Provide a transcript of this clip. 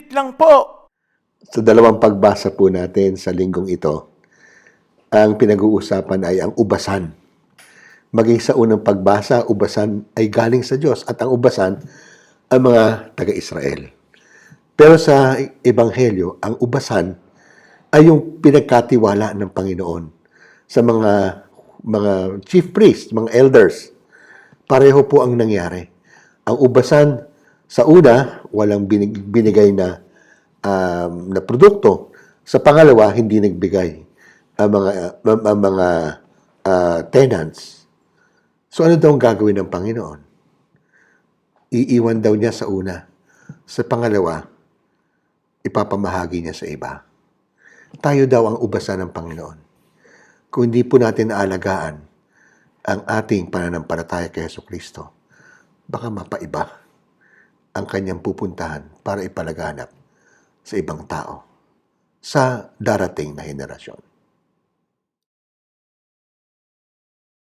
Saglit lang po. Sa dalawang pagbasa po natin sa linggong ito, ang pinag-uusapan ay ang ubasan. Maging sa unang pagbasa, ubasan ay galing sa Diyos at ang ubasan ang mga taga-Israel. Pero sa Ebanghelyo, ang ubasan ay yung pinagkatiwala ng Panginoon sa mga mga chief priests, mga elders. Pareho po ang nangyari. Ang ubasan sa una, walang binig- binigay na um, na produkto. Sa pangalawa, hindi nagbigay ang mga ang, ang mga ah, tenants. So ano daw ang gagawin ng Panginoon? Iiwan daw niya sa una. Sa pangalawa, ipapamahagi niya sa iba. Tayo daw ang ubasan ng Panginoon. Kung hindi po natin naalagaan ang ating pananampalataya kay Yeso Kristo, baka mapaiba ang kanyang pupuntahan para ipalaganap sa ibang tao sa darating na henerasyon.